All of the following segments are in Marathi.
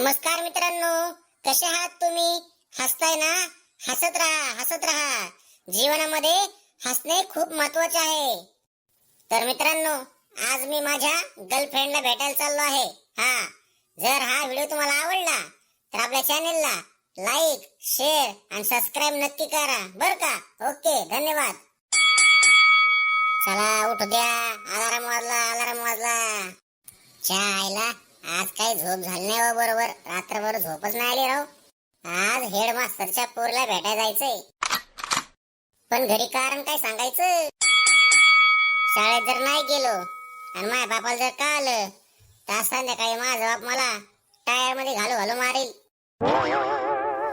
नमस्कार मित्रांनो कसे आहात तुम्ही? हसताय ना? हसत राहा हसत राहा. जीवनामध्ये हसणे खूप महत्त्वाचे आहे. तर मित्रांनो आज मी माझ्या गर्लफ्रेंडला भेटायला चाललो आहे. हा जर हा व्हिडिओ तुम्हाला आवडला तर आपल्या चॅनेलला लाईक शेअर आणि सबस्क्राईब नक्की करा. बर का? ओके धन्यवाद. चला उठू द्या. अलाराम वाजला अलाराम वाजला. आईला आज काही झोप झाली नाही हो बरोबर. रात्रभर झोपच नाही आली राव. आज हेडमास्टरच्या पोरला भेटायला जायचंय. पण घरी कारण काय सांगायचं? शाळेत जर नाही गेलो आणि माझ्या बापाला जर का आलं तर संध्याकाळी माझा बाप मला टायरमध्ये घालू घालू मारेल.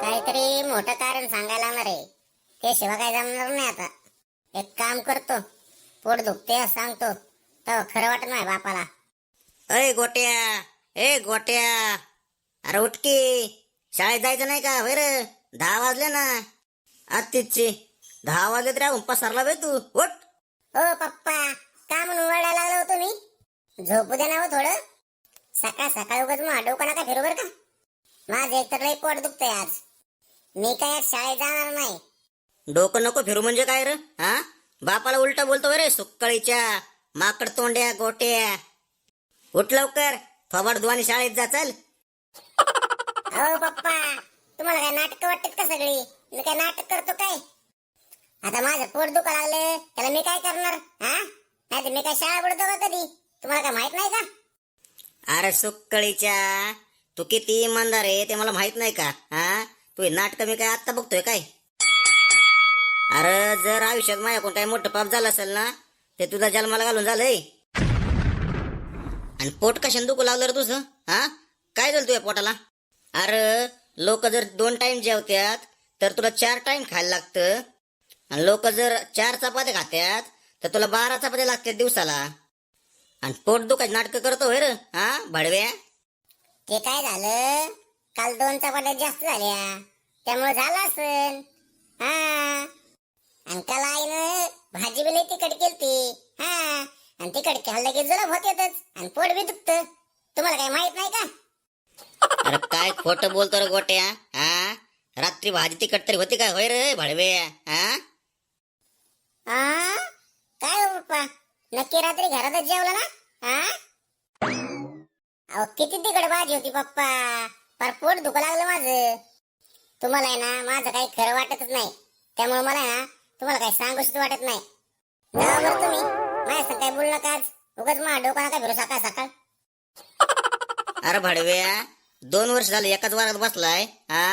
काहीतरी मोठं कारण सांगायला लागणार आहे. ते शिवाय काय जमणार नाही आता. एक काम करतो. पोट दुखते सांगतो. तर खरं वाटत नाही बापाला. अय गोट्या! ए गोट्या. अरे उठकी. शाळेत जायचं नाही का? रे. दहा वाजले ना. आत्तीची दहा वाजले तरी अजून पसरला बे तू. उठ. हो पप्पा. का म्हणून ओरडायला लागलो हो तुम्ही? झोपू दे ना हो थोडं. सकाळ सकाळ उगाच मग डोकं नका फिरू बरं का. माझं एकतर लई पोट दुखतंय आज. मी काय आज शाळेत जाणार नाही. डोकं नको फिरू म्हणजे काय रे? हा? बापाला उलटा बोलतो रे सुक्कळीच्या. माकड तोंड्या गोट्या. उठ लवकर. थोबाड दुवानी शाळेत जा चल. हो पप्पा. तुम्हाला काय नाटक वाटतात का सगळी? मी काय नाटक करतो काय? आता माझं पोट दुखा लागलं त्याला मी काय करणार? हा? नाही तर मी काय शाळा बुडतो का कधी? तुम्हाला काय माहीत नाही का? अरे सुक्कळीच्या तू किती इमानदार आहे ते मला माहीत नाही का? हा? तू हे नाटक मी काय आत्ता बघतोय काय? अरे जर आयुष्यात माझ्याकडून काही मोठं पाप झालं असेल ना ते तुझा जन्माला घालून झालंय. आणि पोट का दुखू लावलं रे तुझं? हा? काय झालं तुझ्या पोटाला? अरे लोक जर दोन टाइम जेवत्यात तर तुला चार टाइम खायला लागतं. आणि लोक जर चार चपात्या खात्यात तर तुला बारा चपात्या लागतात दिवसाला. आणि पोट दुखायचं नाटकं करतो होय रे हा भडव्या? ते काय झालं? काल दोन चपात्या जास्त झाल्या. त्यामुळे झालं असेल हा आणि काल आईनं भाजी बी लई तिखट केलती हा आणि तिखट खाल्लं की जुलाब होतेच आणि पोट बी दुखत तुम्हाला काही माहीत नाही का? अरे काय खोट बोलतो रे गोट्या हा? रात्री भाजी तिखट तरी होती काय? होय रे भडव्या हा? हा काय हो पप्पा? नक्की रात्री घरातच जेवला ना? हा? अहो किती तिखट भाजी होती पप्पा. पर पोट दुखा लागलं माझं. तुम्हाला आहे ना माझं काही खरं वाटतच नाही. त्यामुळे मला ना तुम्हाला काही सांगूच वाटत नाही. तुम्ही. संग काही बोलू नका आज? उगाच माझ्या डोका नका फिरू सकाळ सकाळ? अरे भडव्या दोन वर्ष झाले एकाच वारात बसलाय हा?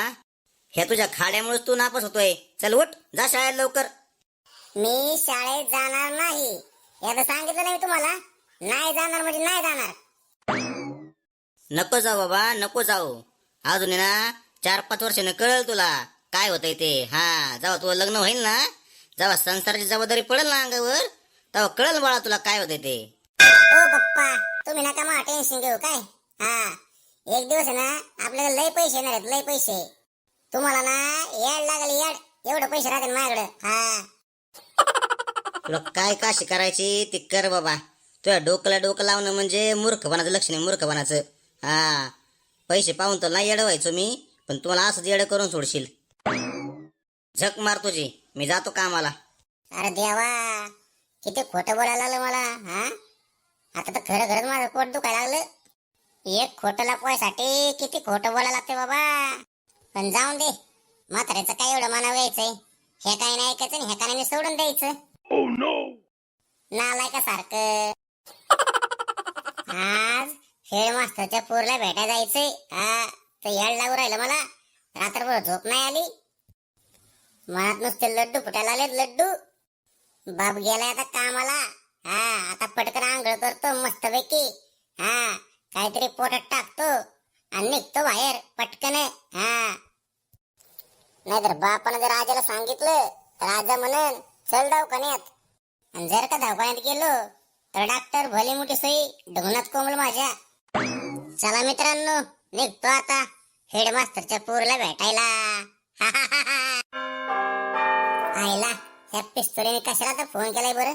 ह्या तुझ्या खाड्यामुळेच तू नापास होतोय. चल उठ जा शाळेत लवकर. मी शाळेत जाणार नाही. याचं सांगितलं नाही मी तुम्हाला? नाही जाणार म्हणजे नाही जाणार. नको जाऊ बाबा नको जाऊ. अजून आहे ना चार पाच वर्षानं कळल तुला काय होतंय ते. हा जेव्हा तुझं लग्न होईल ना जेव्हा संसाराची जबाबदारी पडेल ना अंगावर तेव्हा कळल बाळा तुला काय होतंय ते. ओ पप्पा तुम्ही नका मला टेन्शन घेऊ काय? हा. एक दिवस आहे ना आपल्याला लय पैसे येणार आहेत लय पैसे. तुम्हाला ना याड लागल याड. एवढे पैसे राहते माझ्याकडे. हा. तुला काय काशी करायची ती कर बाबा. तुझ्या डोकला डोकं लावणं म्हणजे मूर्खपणाचं लक्षण आहे मूर्खपणाचं. हा. पैसे पाहून तर नाही येडं व्हायचो मी पण तुम्हाला असंच येडं करून सोडशील. झक मार तुझी. मी जातो कामाला. अरे देवा. किती खोटं बोलायला लागलं मला हा? आता तर खरं खरंच माझं पोट दुखायला लागलं. एक खोटं लपवायसाठी किती खोटं बोलायला लागते बाबा. पण जाऊन दे. म्हाताऱ्याचं काय एवढं मनाव घ्यायचंय हे काही नाही ऐकायचं आणि हे काही नाही सोडून द्यायचं. नालाय का सारखं. आज हेड मास्तरच्या पोरला भेटायला जायचंय. हा तर याड लागू राहिलं मला. रात्रभर झोप नाही आली. मनात नुसते लड्डू फुटायला आलेत लड्डू. बाप गेलाय आता कामाला. हा आता पटकन आंघोळ करतो मस्तपैकी. हा काहीतरी पोटात टाकतो आणि निघतो बाहेर पटकन. हा. नाहीतर बापानं जर राजाला सांगितलं तर राजा म्हणन चल दवाखान्यात. आणि जर का दवाखान्यात गेलो तर डॉक्टर भले मोठी सई ढोनात कोंबल माझ्या. चला मित्रांनो निघतो आता. हेडमास्टरच्या पोरला भेटायला. आईला त्या पिस्तुरीने कशाला तर फोन केलाय बरं?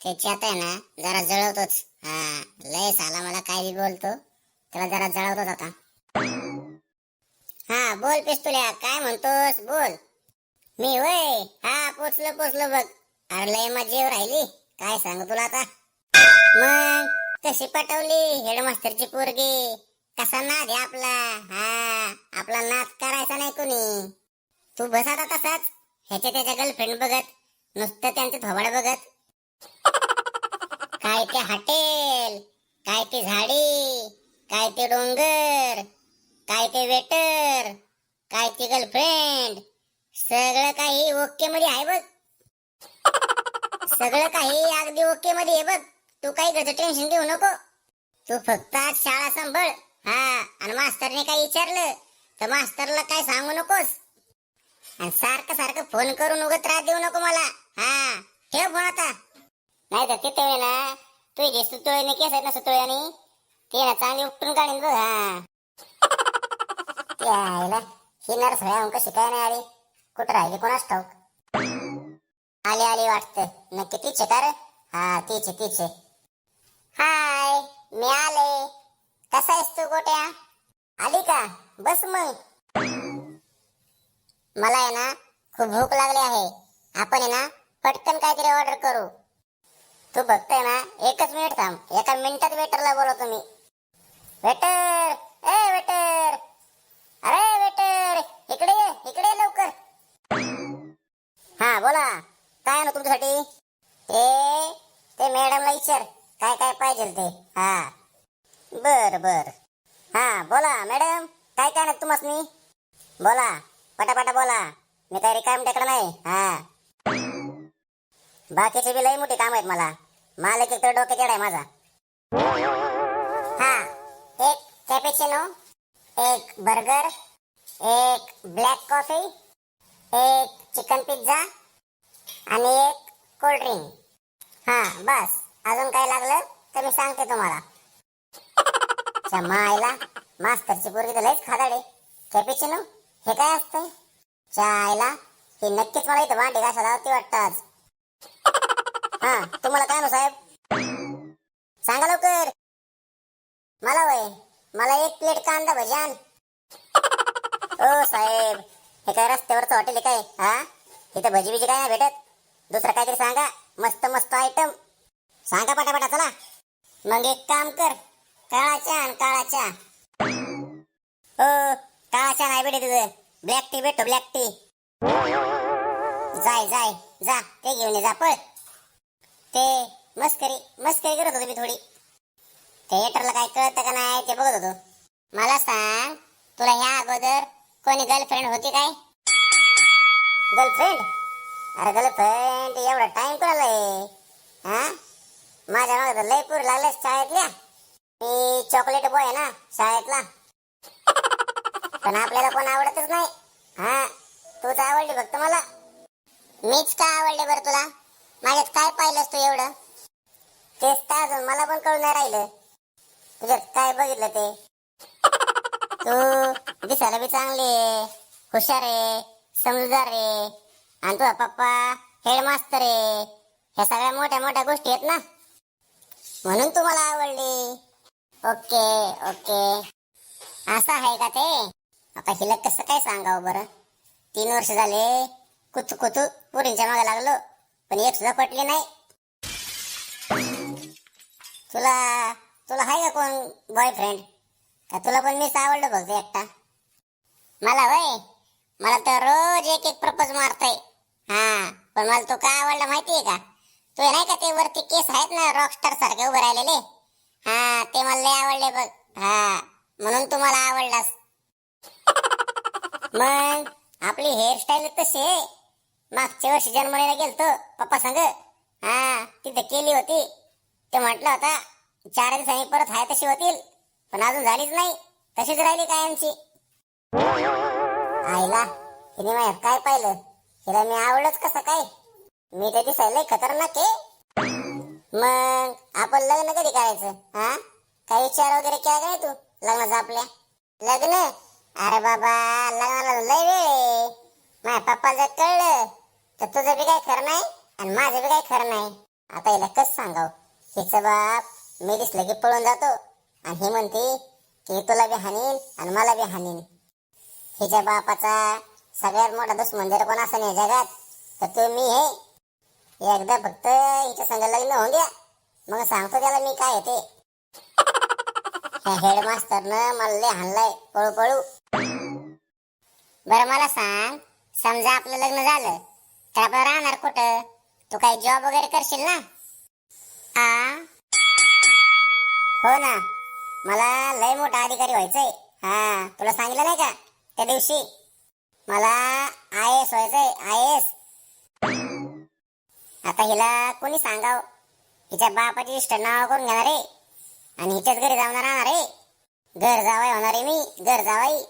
त्याची आता आहे ना जरा जळवतोच. हा लय साला मला काय बी बोलतो त्याला जरा जळवतोच आता. बोल पिस्तुल्या काय म्हणतोस? बोल. मी वय हा पोचलो पोचलो बघ. अरे लय मजेव राहिली. काय सांगू तुला आता? मग कशी पटवली हेडमास्टरची पोरगी? कसा नाद आहे आपला? हा आपला नाद करायचा नाही कोणी. तू बस आता तसाच. ह्याच्या त्याच्या गर्लफ्रेंड बघत नुसतं त्यांचं थोबाड बघत. काय ते हॉटेल काय ते झाडी काय ते डोंगर काय ते वेटर काय ते गर्लफ्रेंड सगळं काही ओके मध्ये आहे बघ. सगळं काही अगदी ओके मध्ये आहे बघ. तू काही घरचं टेन्शन घेऊ नको. तू फक्त आज शाळा सांभाळ. हा आणि मास्तरने काही विचारलं? तर मास्तरला काय सांगू नकोस? आणि सारखं सारखं फोन करून उगत त्रास देऊ नको मला. हा ठेव फोन आता. नाही तर तिथे वेळ ना तू जे सुतोळीने केस आहेत ना सुतोळ्याने ते ना चांगली उपटून काढीन बघ हा. ते आयला ही नर्स होऊन कशी काय नाही आली. कुठं राहिली कोणाच ठाऊक? आली आली वाटतं. नक्की तीच का रे? हा तीच आहे, तीच. आहे. हाय मी आले. कसा आहेस तू गोट्या? आली का? बस मग. मला आहे ना खूप भूक लागली आहे. आपण आहे ना पटकन काहीतरी ऑर्डर करू. तू बघतोय ना एकच मिनिट थांब. एका मिनिटात वेटरला बोलवतो मी वेटर ए वेटर अरे वेटर इकडे ये इकडे ये लवकर. हा बोला. काय आहे ना तुमच्यासाठी ते ते मॅडमला विचार. काय काय पाहिजे ते? हा. बर बर. हा बोला मॅडम काय काय ना तुम्हाला बोला. पटापटा बोला. मी काय रिकाम टेकडा नाही. हा. बाकीचे बी लई मोठी काम आहेत मला. मालक एक तर डोके आहे माझा. हा. एक कॅपेचिनो एक बर्गर एक ब्लॅक कॉफी एक चिकन पिझ्झा आणि एक कोल्ड ड्रिंक हा बस. अजून काय लागलं तर मी सांगते तुम्हाला. मायला. मास्तरची पोरगी तर लईच खादाडे. कॅपेचिनो हे काय असतं? चायला? हे नक्कीच मला इथं वाटे घासायला होती वाटत आज. हा तुम्हाला काय ना साहेब? सांगा लवकर. मला वय मला एक प्लेट कांदा भजी आण. ओ साहेब. हे काय रस्त्यावरचं हॉटेल काय? हा? इथं भजी बिजी काय नाही भेटत. दुसरं काहीतरी सांगा. मस्त मस्त आयटम सांगा पटापटा चला. मग एक काम कर. काळाच्या आणि आण ओ काय चहा नाही भेटे तुझं. ब्लॅक टी भेटतो ब्लॅक टी जाय जाय जा. ते घेऊन ये जा पळ. ते मस्करी मस्करी करत होतो मी थोडी. थिएटरला काय कळतं का नाही ते बघत होतो. मला सांग तुला ह्या अगोदर कोणी गर्लफ्रेंड होती काय? गर्लफ्रेंड अरे गर्लफ्रेंड एवढा टाइम कुणाला हा? माझ्या मागे तर लय पूर लागले शाळेतल्या. मी चॉकलेट बॉय आहे ना शाळेतला. पण आपल्याला कोण आवडतच नाही. हा तूच आवडली फक्त मला मीच का आवडले बरं तुला? माझ्यात काय पाहिलंस तू एवढं? तेच काय अजून मला पण कळून नाही राहिलं. तुझ्यात काय बघितलं ते? तू दिसायला बी चांगली आहे हुशार आहे समजदार आहे. आणि तुझा पप्पा हेडमास्तर आहे. ह्या सगळ्या मोठ्या मोठ्या गोष्टी आहेत ना? म्हणून तू मला आवडली. Okay okay. असं आहे का ते? आता हिला कसं काय सांगावं बरं? तीन वर्ष झाले कुतू कुतू पुरींच्या मागे लागलो पण एक सुद्धा पटली नाही. तुला तुला आहे का कोण बॉयफ्रेंड का तुला पण मीच आवडलं बघ एकटा? मला वय? मला तर रोज एक एक प्रपोज मारताय. हा पण मला तो का आवडला माहितीये का? तू नाही का ते वरती केस आहेत ना रॉकस्टार सारखे उभे राहिलेले? हा ते मला लय आवडले बघ. हा म्हणून तू मला आवडलास. मग आपली हेअरस्टाईल तशी आहे. मागच्या वर्षी जन्मलेला गेलतो पप्पा सांग. हा तिथे केली होती. ते म्हटलं होता चार दिवसांनी परत हाय तशी होतील पण अजून झालीच नाही. तशीच राहिली काय आमची? आईला हिने माझ्यात काय पाहिलं? हिला मी आवडच कसं काय? मी तर दिसायला खतरनाक आहे. मग आपण लग्न कधी करायचं हा? काही विचार वगैरे काय काय तू? लग्नाचं आपल्या लग्न? अरे बाबा लग्नाला लय वेळ माझ्या पप्पाला जर कळलं. तर तुझं बी काय खरं नाही आणि माझं बी काय खरं नाही. आता हिला कस सांगाव? हिचं बाप मी दिसलं की पळून जातो. आणि ही म्हणते की तुला बी हानीन आणि मला बी हानीन. हिच्या बापाचा सगळ्यात मोठा दुश्मन जर कोण असं नाही जगात? तर तो मी हे. एकदा फक्त हिच्या संग लग्न होऊन द्या. मग सांगतो त्याला मी काय येते हेडमास्तरनं हेडमास्टरनं मला लय हाणलाय. पळू पळू. बरं मला सांग. समजा आपलं लग्न झालं तर आपण राहणार कुठं? तू काही जॉब वगैरे करशील ना? आ? हो ना. मला लय मोठा अधिकारी व्हायचंय. हा तुला सांगितलं नाही का? त्या दिवशी. मला आय एस व्हायचंय आय एस आता हिला कोणी सांगाव? हिच्या बापाची इष्ट नाव करून घेणार आहे. आणि हिच्याच घरी जाऊन राहणार आहे. घर जावाय होणार आहे मी घर जावाई.